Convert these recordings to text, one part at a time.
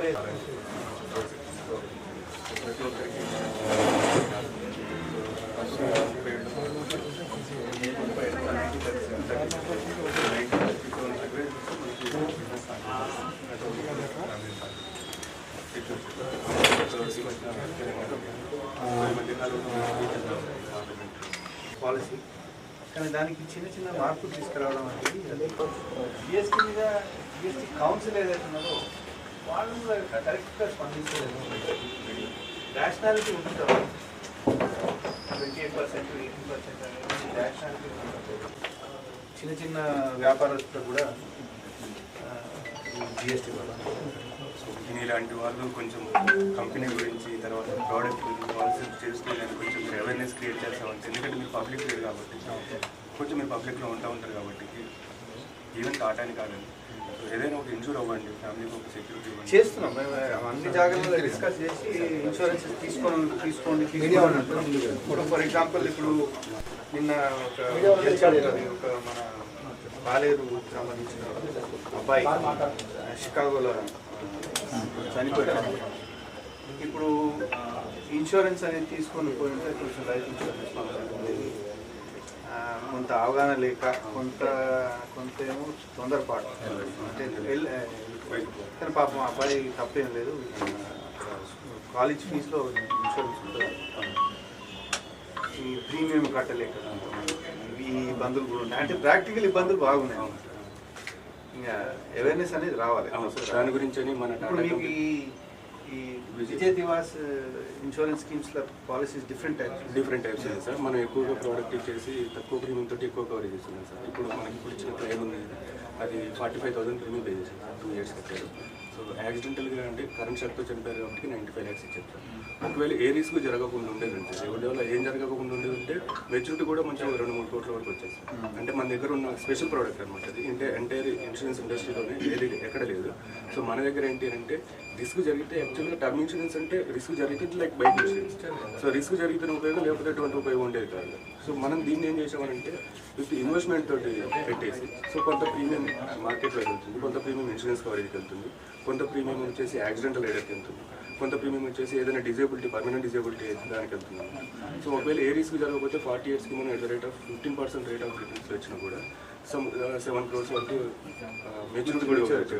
ప్రతి ఒక్కరికి పాలసీ. కానీ దానికి చిన్న చిన్న మార్పులు తీసుకురావడం అనేది జిఎస్టీ మీద జిఎస్టీ కౌన్సిల్ ఏదైతే ఉన్నదో వాళ్ళు కరెక్ట్గా స్పందించలేదు రేషనాలిటీ ఉంటుంది twenty eight percent eighteen percent అనేది రేషనాలిటీ ఉంటుంది చిన్న చిన్న వ్యాపారస్తులు కూడా జిఎస్టీ వల్ల. ఇలాంటి వాళ్ళు కొంచెం కంపెనీ గురించి తర్వాత ప్రోడక్ట్ గురించి వాళ్ళు చేసుకోవడానికి కొంచెం అవేర్నెస్ క్రియేట్ చేస్తామంటే ఎందుకంటే మీరు పబ్లిక్ లేదు కాబట్టి కొంచెం మీరు పబ్లిక్లో ఉంటా ఉంటారు కాబట్టి ఈవెన్ టాటాని కాదండి. ఏదైనా ఒక ఇన్సూర్ అవ్వండి ఫ్యామిలీకి ఒక సెక్యూరిటీ ఇవ్వండి. చేస్తున్నాం. మేము అన్ని జాగ్రత్తలు డిస్కస్ చేసి ఇన్సూరెన్స్ తీసుకోండి తీసుకోండి. ఇప్పుడు ఫర్ ఎగ్జాంపుల్ ఇప్పుడు నిన్న ఒక మన బాలేరు సంబంధించిన అబ్బాయి షికాగోలో చనిపోయాడు ఇప్పుడు ఇన్సూరెన్స్ అనేది తీసుకొని పోయింటే కొంచెం లైఫ్ ఇన్సూరెన్స్ కొంత అవగాహన లేక కొంత కొంత ఏమో తొందరపాటు. అంటే కానీ పాపం అబ్బాయి తప్పేం లేదు. కాలేజ్ ఫీజులో ఇన్సూరెన్స్ ఉంటుంది. ఈ ప్రీమియం కట్టలేక ఈ ఇబ్బందులు కూడా ఉన్నాయి. అంటే ప్రాక్టికల్ ఇబ్బందులు బాగున్నాయి. ఇంకా అవేర్నెస్ అనేది రావాలి. దాని గురించి మన ఈ Vijay Diwas insurance schemes policies different types different types ఉంది సార్. మనం ఎక్కువగా ప్రోడక్ట్ ఇచ్చేసి తక్కువ ప్రీమియం తోటి ఎక్కువ కవరేజ్ చేస్తున్నాం సార్. ఇప్పుడు మనకి ఇప్పుడు ఇచ్చిన క్లెయిమ్ ఉంది. అది forty five thousand premium pay చేసాం సార్. టూ ఇయర్స్ కట్టారు. సో యాక్సిడెంటల్గా అంటే కరెంట్ షాక్తో చనిపోయారు కాబట్టి నైంటీ ఫైవ్ ల్యాక్స్ ఇచ్చారు సార్. ఒకవేళ ఏ రిస్క్ జరగకుండా ఉండేదంటే ఎవరి వల్ల ఏం జరగకుండా ఉండేది ఉంటే మెచ్యూరిటీ కూడా మంచిగా రెండు మూడు కోట్ల వరకు వచ్చేది అంటే మన దగ్గర ఉన్న స్పెషల్ ప్రోడక్ట్ అనమాట అది. అంటే ఎంటైర్ ఇన్సూరెన్స్ ఇండస్ట్రీలోనే ఏది ఎక్కడ లేదు. సో మన దగ్గర ఏంటి అంటే రిస్క్ జరిగితే యాక్చువల్గా టర్మ్ ఇన్సూరెన్స్ అంటే రిస్క్ జరిగితే like bike insurance so risk జరిగితే ఉపయోగం లేకపోతే ఎటువంటి ఉపయోగం ఉండేది కాదు. సో మనం దీన్ని ఏం చేసామనంటే విత్ ఇన్వెస్ట్మెంట్ తోటి పెట్టేసి సో కొంత ప్రీమియం మార్కెట్లో వెళ్తుంది కొంత ప్రీమియం ఇన్సూరెన్స్ కవరేజ్కి వెళ్తుంది కొంత ప్రీమియం వచ్చేసి యాక్సిడెంటల్ ఎయిడర్కి వెళ్తుంది కొంత ప్రీమియం వచ్చేసి ఏదైనా డిజేబిలిటీ పర్మనెంట్ డిజేబిలిటీ దానికి వెళ్తున్నాం సో ఒకవేళ ఏ రిస్క్ జరగకపోతే ఫార్టీ ఇయర్స్కి మనం at the rate of fifteen percent rate of returns వచ్చినా కూడా సమ్ సెవెన్ క్రోర్స్ వరకు మెచ్యూరిటీ కూడా ఇవ్వచ్చు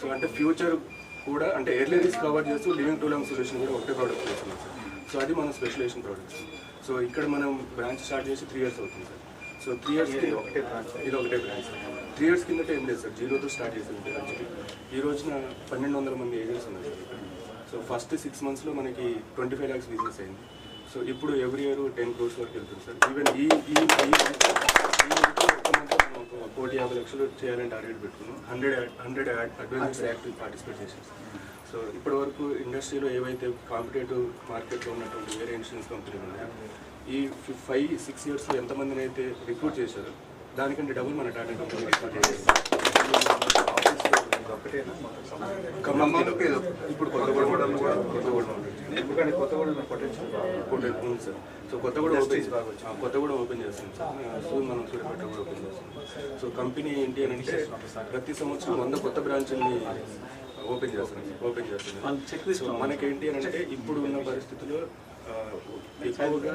సో అంటే ఫ్యూచర్ కూడా అంటే ఎర్లీ రిస్క్ కవర్ చేస్తూ లివింగ్ టూ లాంగ్ సొల్యూషన్ కూడా ఒకటే ప్రోడక్ట్ చేస్తున్నాం సార్. సో అది మన స్పెషలైజేషన్ ప్రోడక్ట్స్ సో ఇక్కడ మనం బ్రాంచ్ స్టార్ట్ చేసి త్రీ ఇయర్స్ అవుతుంది సార్. సో త్రీ ఇయర్స్ ఒకటే బ్రాంచ్ ఇది ఒకటే బ్రాంచ్ త్రీ ఇయర్స్ కిందట ఏం లేదు సార్. జీరోతో స్టార్ట్ చేసింది ఈ రోజున పన్నెండు వందల మంది ఏజెంట్స్ ఉన్నారు సార్ సో ఫస్ట్ సిక్స్ మంత్స్లో మనకి ట్వంటీ ఫైవ్ ల్యాక్స్ బిజినెస్ అయింది. సో ఇప్పుడు ఎవ్రీ ఇయర్ టెన్ క్రోర్స్ వరకు వెళ్తుంది సార్. ఈవెన్ ఈ ఈ కోటి యాభై లక్షలు చేయాలని టార్గెట్ పెట్టుకున్నాం. Hundred hundred advisors active participate చేసాం సో ఇప్పటి వరకు ఇండస్ట్రీలో ఏవైతే కాంపిటేటివ్ మార్కెట్లో ఉన్నటువంటి వేరే ఇన్సూరెన్స్ కంపెనీలు ఉన్నాయో ఈ ఫైవ్ సిక్స్ ఇయర్స్లో ఎంతమందిని అయితే రిక్రూట్ చేశారో దానికంటే డబుల్ మన టాటా కంపెనీ రిక్రూట్ చేశారు. ఒకటేనా ఖమ్మంలో ఇప్పుడు కొత్తగూడెం కూడా కొత్తగూడెం. ఎందుకంటే కొత్తగూడెం పొటెన్షియల్ సార్. సో కొత్త కూడా ఓపెన్ ఆ, కొత్త కూడా ఓపెన్ చేస్తాం సార్. సో మనం సూర్యపేట కూడా ఓపెన్ చేస్తాం. సో కంపెనీ ఏంటి అని అంటే ప్రతి సంవత్సరం వంద కొత్త బ్రాంచ్ని ఓపెన్ చేస్తాం ఓపెన్ చేస్తున్నాం సో మనకేంటి అని అంటే ఇప్పుడు ఉన్న పరిస్థితుల్లో ఎక్కువగా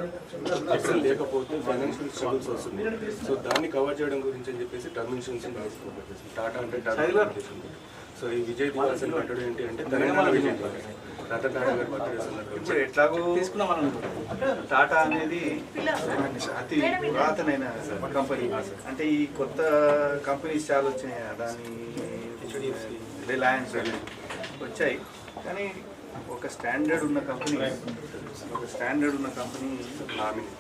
అసలు లేకపోతే ఫైనాన్షియల్ స్ట్రగుల్స్ వస్తుంది. సో దాన్ని కవర్ చేయడం గురించి అని చెప్పేసి టర్మ్ ఇన్సూరెన్స్ టాటా అంటే టాటా సో ఈ విజయ్ దివాస్ అని పెట్టడం ఏంటి అంటే తెలంగాణ విజయ్ దివాస్ రతన్ టాటా గారి బర్త్డే సందర్భంగా ఇప్పుడు ఎట్లాగో టాటా అనేది అతి పురాతనైన కంపెనీ. అంటే ఈ కొత్త కంపెనీస్ చాలా వచ్చినాయి. అదాని రిలయన్స్ వచ్చాయి. కానీ ఒక స్టాండర్డ్ ఉన్న కంపెనీ ఒక స్టాండర్డ్ ఉన్న కంపెనీ నామిని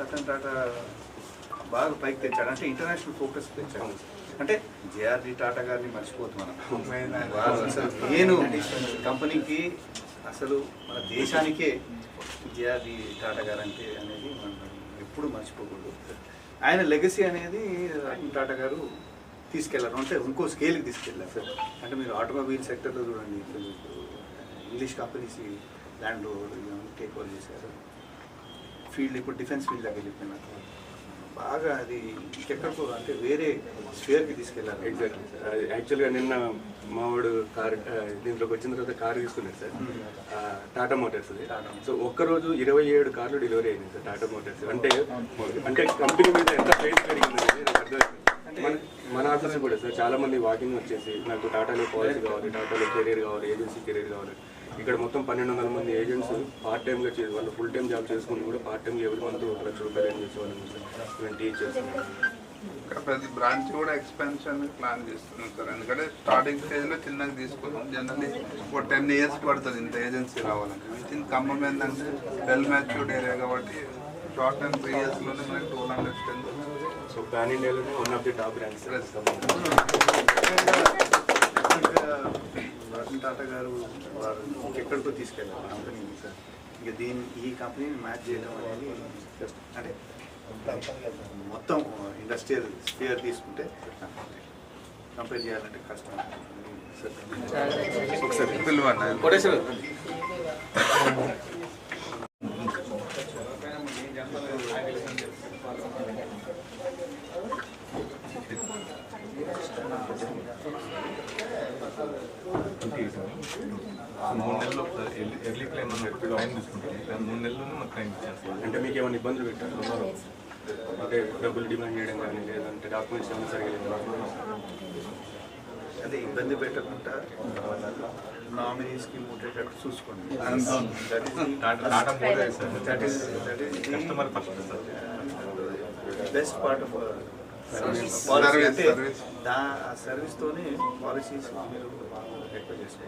రతన్ టాటా బాగా పైకి తెచ్చాడు. అంటే ఇంటర్నేషనల్ ఫోకస్ తెచ్చాడు. అంటే జేఆర్డి టాటా గారిని మనం. వారు అసలు నేను కంపెనీకి అసలు మన దేశానికే జేఆర్డి టాటా గారు అంటే అనేది మనం ఎప్పుడు మర్చిపోకూడదు. ఆయన లెగసీ అనేది రతన్ టాటా గారు తీసుకెళ్ళారు. అంటే ఇంకో స్కేల్కి తీసుకెళ్ళారు సార్. అంటే మీరు ఆటోమొబైల్ సెక్టర్లో చూడండి. English companies land take over చేశారు. ఫీల్డ్ ఇప్పుడు డిఫెన్స్ ఫీల్డ్లోకి వెళ్ళిపోయినారు. బాగా అది ఇంకెక్కడికో అంటే వేరే స్ఫియర్కి తీసుకెళ్ళారు ఎగ్జాక్ట్లీ సార్ యాక్చువల్గా నిన్న మావాడు కార్ దీంట్లోకి వచ్చిన తర్వాత కార్ తీసుకున్నాడు sir. Tata Motors Tata. So ఒక్కరోజు ఇరవై ఏడు కార్లు డెలివరీ అయింది సార్ టాటా మోటార్స్ అంటే అంటే కంపెనీ మీద ఎంత ప్రైస్ పెరిగిందనేది నాకు అర్థమైంది మన మన ఆఫీస్ కూడా సార్ చాలా మంది వాకింగ్ వచ్చేసి నాకు టాటాలో పాలసీ కావాలి టాటాలో కెరీర్ కావాలి ఏజెన్సీ కెరీర్ కావాలి. ఇక్కడ మొత్తం పన్నెండు వందల మంది ఏజెంట్స్ పార్ట్ టైంగా చేసి వాళ్ళు ఫుల్ టైం జాబ్ చేసుకుని కూడా పార్ట్ టైం ఎవరి మంత్ ఒక లక్ష రూపాయలు ఏం చేసేవాళ్ళు సార్ మేము టీచ్ చేస్తున్నాం. ఇక్కడ ప్రతి బ్రాంచ్ కూడా ఎక్స్పెన్షన్ ప్లాన్ చేస్తున్నాం సార్. ఎందుకంటే స్టార్టింగ్ స్టేజ్లో చిన్నగా తీసుకున్నాం. జనరల్లీ ఒక టెన్ ఇయర్స్ పడుతుంది ఇంత ఏజెన్సీ రావాలంటే. విత్ ఇన్ ఖమ్మం ఏంటంటే వెల్ మ్యాచ్యూర్డ్ ఏరియా కాబట్టి షార్ట్ అండ్ త్రీ ఇయర్స్లోనే మనకి two hundred ten so pan ఇండియాలోనే one of the top brands Ratan Tata గారు వారు ఎక్కడికో తీసుకెళ్ళారు. కంపెనీని సార్. ఇక దీని ఈ కంపెనీని మ్యాచ్ చేయడం అనేది అంటే మొత్తం ఇండస్ట్రియల్ స్పియర్ తీసుకుంటే కంపేర్ చేయాలంటే కష్టం. ఒకసారి మూడు నెలలు ఒకసారి ఎర్లీ- ఎర్లీ క్లైమ్ టైం తీసుకుంటుంది కానీ మూడు నెలల్లోనే మాకు టైం ఇచ్చేస్తాం అంటే మీకు ఏమైనా ఇబ్బందులు పెట్టారు? అంటే డబ్బులు డిమాండ్ చేయడం కానీ లేదంటే డాక్యుమెంట్స్ ఏమైనా సరిగా అదే ఇబ్బంది పెట్టకుండా నామినీస్కి ముట్టేటట్టు చూసుకోండి. That is that is customer best part of policy అంటే. దా సర్వీస్తోనే పాలసీస్ మీరు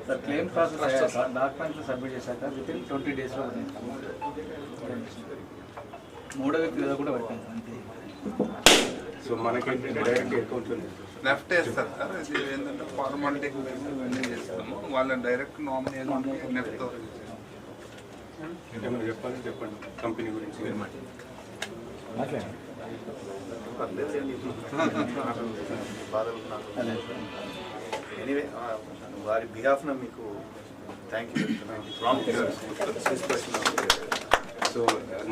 సార్ క్లెయిమ్ ప్రాసెస్ అయ్యాక డాక్యుమెంట్లు సబ్మిట్ చేశాక విత్ ఇన్ ట్వంటీ డేస్లో మూడో వ్యక్తి మీద కూడా పెట్టాను సార్ అంతే. సో మనకేంటి డైరెక్ట్ అకౌంట్లో లెఫ్ట్ వేస్తారు సార్ ఇది ఏంటంటే ఫార్మాలిటీ ఇవన్నీ చేస్తాము. వాళ్ళని డైరెక్ట్ నామినీ నెఫ్ట్ ఏమైనా చెప్పాలని చెప్పండి. కంపెనీ గురించి బాధలు నాకు. ఎనీవే వారి బిహాఫ్న మీకు thank you so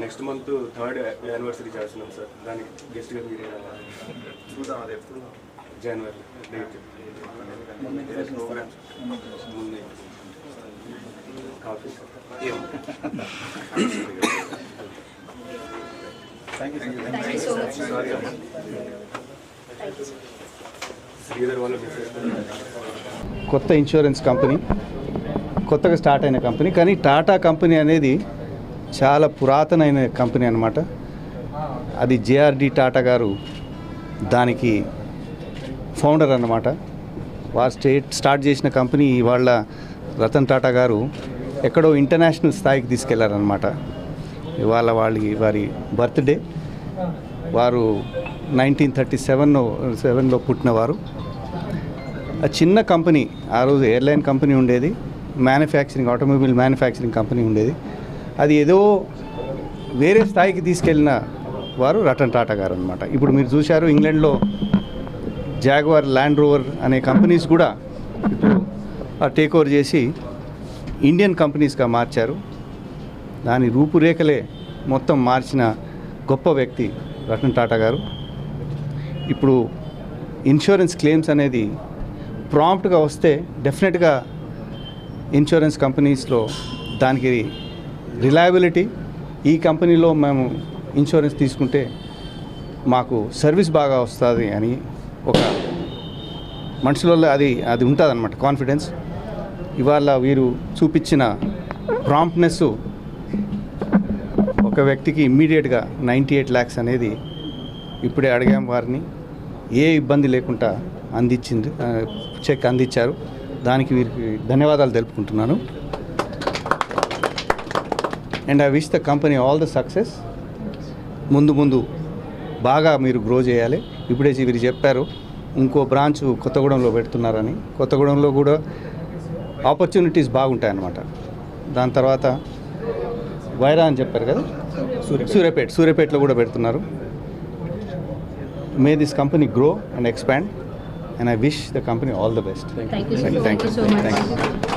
next month third anniversary చేస్తున్నాం సార్ దానికి గెస్ట్గా మీరే చూద్దాం అది ఎప్పుడు? జనవరి డేట్ ప్రోగ్రామ్స్ ముందు కాఫీ శ్రీధర్ వాళ్ళ బిజినెస్ కొత్త ఇన్సూరెన్స్ కంపెనీ కొత్తగా స్టార్ట్ అయిన కంపెనీ కానీ టాటా కంపెనీ అనేది చాలా పురాతనమైన కంపెనీ అనమాట అది జేఆర్డి టాటా గారు దానికి ఫౌండర్ అనమాట వారు స్టేట్ స్టార్ట్ చేసిన కంపెనీ వాళ్ళ రతన్ టాటా గారు ఎక్కడో ఇంటర్నేషనల్ స్థాయికి తీసుకెళ్ళారనమాట ఇవాళ వాళ్ళకి వారి బర్త్డే వారు నైన్టీన్ థర్టీ సెవెన్ సెవెన్లో పుట్టినవారు. ఆ చిన్న కంపెనీ ఆ రోజు ఎయిర్లైన్ కంపెనీ ఉండేది మ్యానుఫ్యాక్చరింగ్ ఆటోమొబైల్ మ్యానుఫ్యాక్చరింగ్ కంపెనీ ఉండేది. అది ఏదో వేరే స్థాయికి తీసుకెళ్ళిన వారు రతన్ టాటా గారు అనమాట ఇప్పుడు మీరు చూశారు ఇంగ్లాండ్లో జాగ్వార్ ల్యాండ్ రోవర్ అనే కంపెనీస్ కూడా ఇప్పుడు టేక్ ఓవర్ చేసి ఇండియన్ కంపెనీస్గా మార్చారు. దాని రూపురేఖలే మొత్తం మార్చిన గొప్ప వ్యక్తి రతన్ టాటా గారు. ఇప్పుడు ఇన్సూరెన్స్ క్లెయిమ్స్ అనేది ప్రాంప్ట్గా వస్తే డెఫినెట్గా ఇన్సూరెన్స్ కంపెనీస్లో దానికి రిలయబిలిటీ ఈ కంపెనీలో మేము ఇన్సూరెన్స్ తీసుకుంటే మాకు సర్వీస్ బాగా వస్తుంది అని ఒక మనుషులలో అది అది ఉంటుంది అనమాట కాన్ఫిడెన్స్ ఇవాళ వీరు చూపించిన ప్రాంప్ట్నెస్ ఒక వ్యక్తికి ఇమ్మీడియట్గా నైంటీ ఎయిట్ ల్యాక్స్ అనేది ఇప్పుడే అడిగాం వారిని. ఏ ఇబ్బంది లేకుండా అందించింది చెక్ అందించారు. దానికి వీరికి ధన్యవాదాలు తెలుపుకుంటున్నాను. And I wish the company all the success ముందు ముందు బాగా మీరు గ్రో చేయాలి. ఇప్పుడే వీరు చెప్పారు ఇంకో బ్రాంచ్ కొత్తగూడెంలో పెడుతున్నారని. కొత్తగూడెంలో కూడా ఆపర్చునిటీస్ బాగుంటాయన్నమాట. దాని తర్వాత వైరా అని చెప్పారు కదా? సూర్యాపేట. సూర్యాపేటలో కూడా పెడుతున్నారు. may this company grow and expand. And I wish the company all the best. Thank you. Thank you, Thank you so much.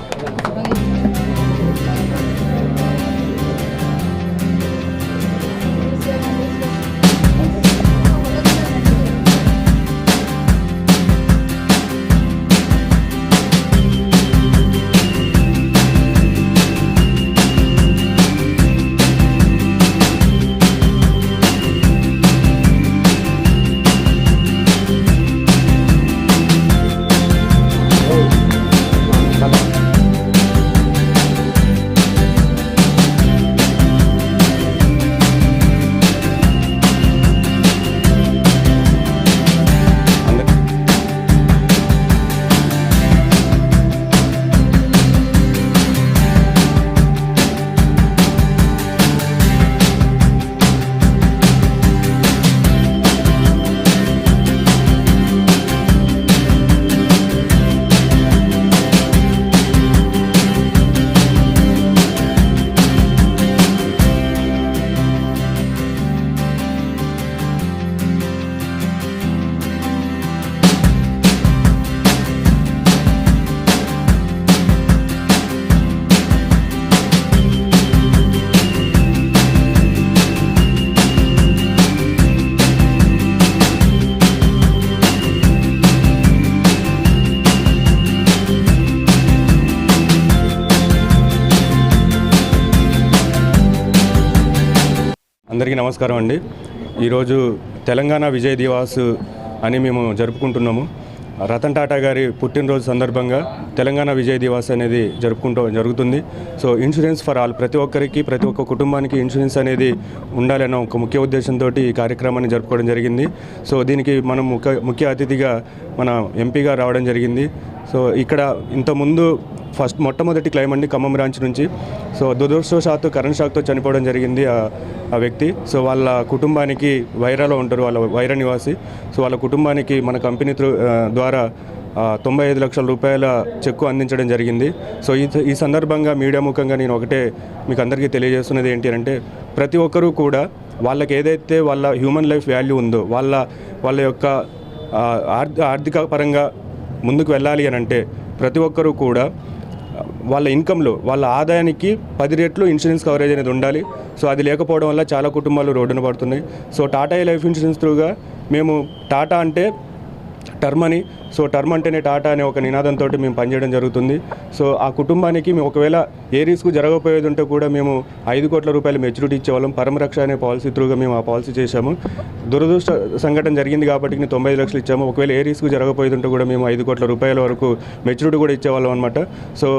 అందరికీ నమస్కారం అండి. ఈరోజు తెలంగాణ విజయ్ దివాస్ అని మేము జరుపుకుంటున్నాము. రతన్ టాటా గారి పుట్టినరోజు సందర్భంగా తెలంగాణ విజయ్ దివాస్ అనేది జరుపుకుంటూ జరుగుతుంది. సో ఇన్సూరెన్స్ ఫర్ ఆల్ ప్రతి ఒక్కరికి ప్రతి ఒక్క కుటుంబానికి ఇన్సూరెన్స్ అనేది ఉండాలన్న ఒక ముఖ్య ఉద్దేశంతో ఈ కార్యక్రమాన్ని జరుపుకోవడం జరిగింది. సో దీనికి మనం ముఖ్య ముఖ్య అతిథిగా మన ఎంపీగా రావడం జరిగింది. సో ఇక్కడ ఇంతకుముందు ఫస్ట్ మొట్టమొదటి క్లైమ్ అండి ఖమ్మం బ్రాంచ్ నుంచి. సో దురదృష్టవశాత్తు కరెంట్ షాక్తో చనిపోవడం జరిగింది ఆ వ్యక్తి. సో వాళ్ళ కుటుంబానికి వైరాలో ఉంటారు వాళ్ళ వైరా నివాసి. సో వాళ్ళ కుటుంబానికి మన కంపెనీ త్రూ ద్వారా తొంభై ఐదు లక్షల రూపాయల చెక్కు అందించడం జరిగింది. సో ఈ ఈ సందర్భంగా మీడియా ముఖంగా నేను ఒకటే మీకు అందరికీ తెలియజేస్తున్నది ఏంటి అంటే ప్రతి ఒక్కరూ కూడా వాళ్ళకి ఏదైతే వాళ్ళ హ్యూమన్ లైఫ్ వాల్యూ ఉందో వాళ్ళ వాళ్ళ యొక్క ఆర్థిక పరంగా ముందుకు వెళ్ళాలి అని అంటే ప్రతి ఒక్కరూ కూడా వాళ్ళ ఇన్కంలో వాళ్ళ ఆదాయానికి పది రెట్లు ఇన్సూరెన్స్ కవరేజ్ అనేది ఉండాలి. సో అది లేకపోవడం వల్ల చాలా కుటుంబాలు రోడ్డున పడుతున్నాయి. సో టాటా లైఫ్ ఇన్సూరెన్స్ త్రూగా మేము టాటా అంటే టర్మ్ అని. సో టర్మ్ అంటేనే టాటా అనే ఒక నినాదంతో మేము పనిచేయడం జరుగుతుంది. సో ఆ కుటుంబానికి మేము ఒకవేళ ఏ రిస్క్ జరగకపోయేది ఉంటే కూడా మేము ఐదు కోట్ల రూపాయలు మెచ్యూరిటీ ఇచ్చేవాళ్ళం. పరమరక్ష అనే పాలసీ త్రూగా మేము ఆ పాలసీ చేశాము. దురదృష్ట సంఘటన జరిగింది కాబట్టి నేను తొంభై ఐదు లక్షలు ఇచ్చాము. ఒకవేళ ఏ రిస్క్ జరగకపోయేది ఉంటే కూడా మేము ఐదు కోట్ల రూపాయల వరకు మెచ్యూరిటీ కూడా ఇచ్చేవాళ్ళం అనమాట సో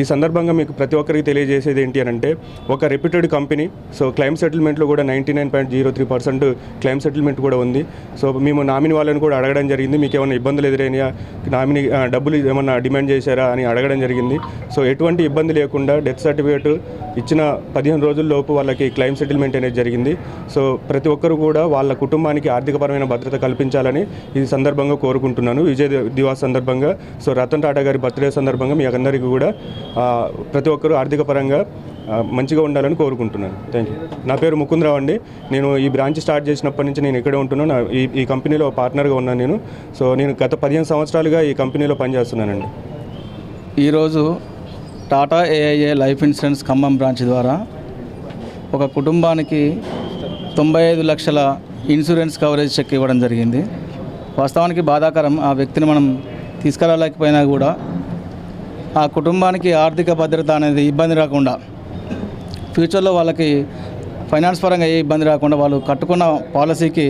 ఈ సందర్భంగా మీకు ప్రతి ఒక్కరికి తెలియజేసేది ఏంటి అని అంటే ఒక రెప్యూటెడ్ కంపెనీ సో క్లైమ్ సెటిల్మెంట్లో కూడా ninety nine point zero three percent claim settlement కూడా ఉంది. సో మేము నామినీ వాళ్ళని కూడా అడగడం జరిగింది. మీకు ఏమైనా ఇబ్బందులు ఎదురైనా నామినీ డబ్బులు ఏమన్నా డిమాండ్ చేశారా అని అడగడం జరిగింది. సో ఎటువంటి ఇబ్బంది లేకుండా డెత్ సర్టిఫికేట్ ఇచ్చిన పదిహేను రోజుల లోపు వాళ్ళకి క్లైమ్ సెటిల్మెంట్ అనేది జరిగింది. సో ప్రతి ఒక్కరు కూడా వాళ్ళ కుటుంబానికి ఆర్థికపరమైన భద్రత కల్పించాలని ఈ సందర్భంగా కోరుకుంటున్నాను. విజయ్ దివాస్ సందర్భంగా సో రతన్ టాటా గారి బర్త్డే సందర్భంగా మీ అందరికీ కూడా ప్రతి ఒక్కరూ ఆర్థికపరంగా మంచిగా ఉండాలని కోరుకుంటున్నాను. థ్యాంక్ యూ నా పేరు ముకుందరావు అండి. నేను ఈ బ్రాంచ్ స్టార్ట్ చేసినప్పటి నుంచి నేను ఇక్కడే ఉంటున్నాను. ఈ ఈ కంపెనీలో పార్ట్నర్గా ఉన్నాను నేను. సో నేను గత పదిహేను సంవత్సరాలుగా ఈ కంపెనీలో పనిచేస్తున్నానండి. ఈరోజు Tata AIA Life Insurance Khammam branch ద్వారా ఒక కుటుంబానికి తొంభై ఐదు లక్షల ఇన్సూరెన్స్ కవరేజ్ చెక్ ఇవ్వడం జరిగింది. వాస్తవానికి బాధాకరం. ఆ వ్యక్తిని మనం తీసుకురాలేకపోయినా కూడా ఆ కుటుంబానికి ఆర్థిక భద్రత అనేది ఇబ్బంది రాకుండా ఫ్యూచర్లో వాళ్ళకి ఫైనాన్స్ పరంగా ఏ ఇబ్బంది రాకుండా వాళ్ళు కట్టుకున్న పాలసీకి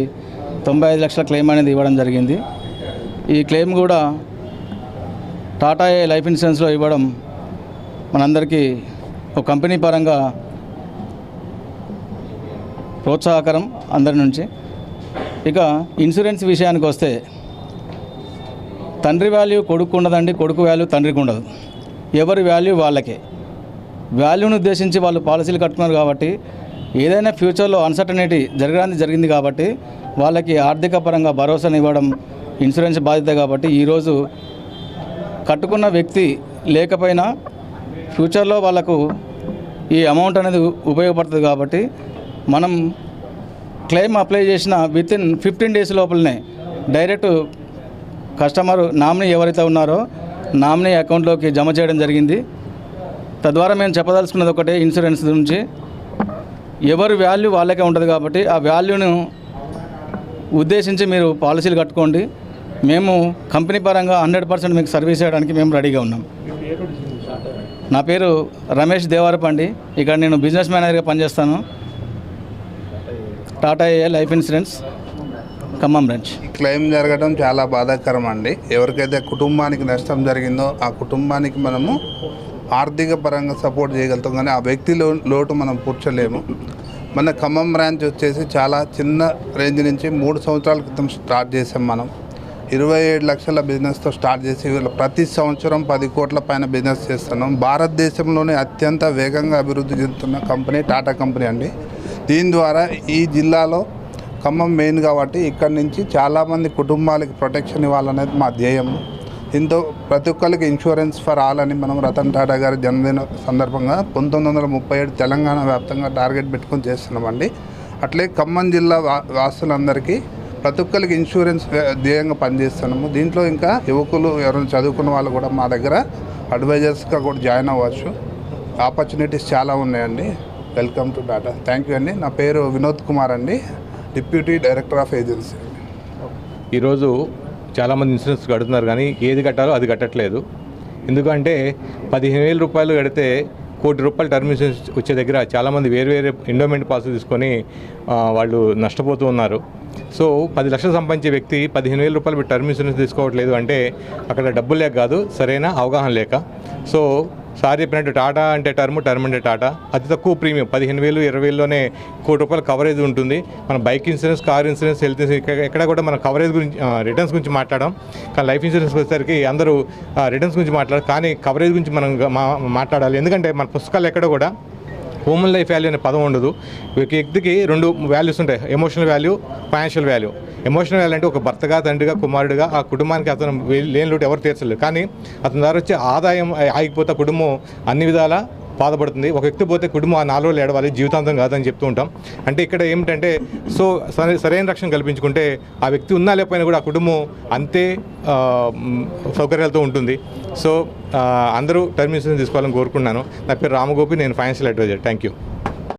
తొంభై ఐదు లక్షల క్లెయిమ్ అనేది ఇవ్వడం జరిగింది. ఈ క్లెయిమ్ కూడా టాటా ఏ లైఫ్ ఇన్సూరెన్స్లో ఇవ్వడం మనందరికీ ఒక కంపెనీ పరంగా ప్రోత్సాహకరం అందరి నుంచి. ఇక ఇన్సూరెన్స్ విషయానికి వస్తే తండ్రి వాల్యూ కొడుకు ఉండదండి కొడుకు వాల్యూ తండ్రికి ఉండదు. ఎవరి వాల్యూ వాళ్ళకే. వాల్యూని ఉద్దేశించి వాళ్ళు పాలసీలు కట్టుకున్నారు కాబట్టి ఏదైనా ఫ్యూచర్లో అన్సర్టనిటీ జరగడానికి జరిగింది కాబట్టి వాళ్ళకి ఆర్థిక పరంగా భరోసాని ఇవ్వడం ఇన్సూరెన్స్ బాధ్యత కాబట్టి ఈరోజు కట్టుకున్న వ్యక్తి లేకపోయినా ఫ్యూచర్లో వాళ్ళకు ఈ అమౌంట్ అనేది ఉపయోగపడుతుంది కాబట్టి మనం క్లెయిమ్ అప్లై చేసిన విత్ ఇన్ ఫిఫ్టీన్ డేస్ లోపలనే డైరెక్ట్ కస్టమర్ నామినీ ఎవరైతే ఉన్నారో నామినీ అకౌంట్లోకి జమ చేయడం జరిగింది. తద్వారా మేము చెప్పదలుచుకున్నది ఒకటే ఇన్సూరెన్స్ నుంచి. ఎవరి వాల్యూ వాళ్ళకే ఉంటుంది కాబట్టి ఆ వాల్యూను ఉద్దేశించి మీరు పాలసీలు కట్టుకోండి. మేము కంపెనీ పరంగా హండ్రెడ్ పర్సెంట్ మీకు సర్వీస్ చేయడానికి మేము రెడీగా ఉన్నాం. నా పేరు రమేష్ దేవారపండి. ఇక్కడ నేను బిజినెస్ మేనేజర్గా పనిచేస్తాను. Tata A Life Insurance Khammam branch claim జరగడం చాలా బాధాకరం అండి ఎవరికైతే కుటుంబానికి నష్టం జరిగిందో ఆ కుటుంబానికి మనము ఆర్థిక పరంగా సపోర్ట్ చేయగలుగుతాం కానీ ఆ వ్యక్తిలో లోటు మనం పూడ్చలేము. మన ఖమ్మం బ్రాంచ్ వచ్చేసి చాలా చిన్న రేంజ్ నుంచి మూడు సంవత్సరాల క్రితం స్టార్ట్ చేసాం మనం. ఇరవై ఏడు లక్షల బిజినెస్తో స్టార్ట్ చేసి ప్రతి సంవత్సరం పది కోట్ల పైన బిజినెస్ చేస్తున్నాం. భారతదేశంలోనే అత్యంత వేగంగా అభివృద్ధి చెందుతున్న కంపెనీ టాటా కంపెనీ అండి. దీని ద్వారా ఈ జిల్లాలో ఖమ్మం మెయిన్ కాబట్టి ఇక్కడి నుంచి చాలామంది కుటుంబాలకి ప్రొటెక్షన్ ఇవ్వాలనేది మా ధ్యేయం. దీంతో ప్రతి ఒక్కరికి ఇన్సూరెన్స్ ఫర్ ఆల్ అని మనం రతన్ టాటా గారి జన్మదిన సందర్భంగా పంతొమ్మిది వందల ముప్పై ఏడు తెలంగాణ వ్యాప్తంగా టార్గెట్ పెట్టుకొని చేస్తున్నామండి. అట్లే ఖమ్మం జిల్లా వాసులందరికీ ప్రతి ఒక్కరికి ఇన్సూరెన్స్ ధ్యేయంగా పనిచేస్తున్నాము. దీంట్లో ఇంకా యువకులు ఎవరైనా చదువుకున్న వాళ్ళు కూడా మా దగ్గర అడ్వైజర్స్గా కూడా జాయిన్ అవ్వచ్చు. ఆపర్చునిటీస్ చాలా ఉన్నాయండి. Welcome to Tata thank you అండి. నా పేరు వినోద్ కుమార్ అండి. డిప్యూటీ డైరెక్టర్ ఆఫ్ ఏజెన్సీ ఈరోజు చాలామంది ఇన్సూరెన్స్ కడుతున్నారు కానీ ఏది కట్టాలో అది కట్టట్లేదు. ఎందుకంటే పదిహేను వేల రూపాయలు కడితే కోటి రూపాయలు టర్మ్ ఇన్సూరెన్స్ వచ్చే దగ్గర చాలామంది వేరు వేరే ఎండోమెంట్ పాలసీ తీసుకొని వాళ్ళు నష్టపోతూ ఉన్నారు. సో పది లక్షలు సంపాదించే వ్యక్తి పదిహేను వేల రూపాయలు టర్మ్ ఇన్సూరెన్స్ తీసుకోవట్లేదు అంటే అక్కడ డబ్బులు లేక కాదు సరైన అవగాహన లేక. సో సార్ చెప్పినట్టు టాటా అంటే టర్మ్ టర్మ్ అంటే టాటా. అతి తక్కువ ప్రీమియం పదిహేను వేలు ఇరవై వేలలోనే కోటి రూపాయల కవరేజ్ ఉంటుంది. మన bike insurance car insurance health insurance ఎక్కడ- కూడా మన కవరేజ్ గురించి రిటర్న్స్ గురించి మాట్లాడడం కానీ లైఫ్ ఇన్సూరెన్స్ వచ్చేసరికి అందరూ రిటర్న్స్ గురించి మాట్లాడారు. కానీ కవరేజ్ గురించి మనం మాట్లాడాలి. ఎందుకంటే మన పుస్తకాలు ఎక్కడ కూడా హ్యూమన్ లైఫ్ వాల్యూ అనే పదం ఉండదు. ఒక వ్యక్తికి రెండు వాల్యూస్ ఉంటాయి. Emotional value financial value emotional value అంటే ఒక భర్తగా తండ్రిగా కుమారుడిగా ఆ కుటుంబానికి అతను లేని లోటు ఎవరు తీర్చలేదు. కానీ అతని ద్వారా వచ్చే ఆదాయం ఆగిపోతే కుటుంబం అన్ని విధాలా బాధపడుతుంది. ఒక వ్యక్తి పోతే కుటుంబం ఆ నాలుగు రోజులు ఏడవాలి జీవితాంతం కాదని చెప్తూ ఉంటాం. అంటే ఇక్కడ ఏమిటంటే సో సరే సరైన రక్షణ కల్పించుకుంటే ఆ వ్యక్తి ఉన్నా లేకపోయినా కూడా ఆ కుటుంబం అంతే సౌకర్యాలతో ఉంటుంది. సో అందరూ టర్మ్ ఇన్సూరెన్స్ తీసుకోవాలని కోరుకున్నాను నా పేరు రామగోపి నేను ఫైనాన్షియల్ అడ్వైజర్. Thank you.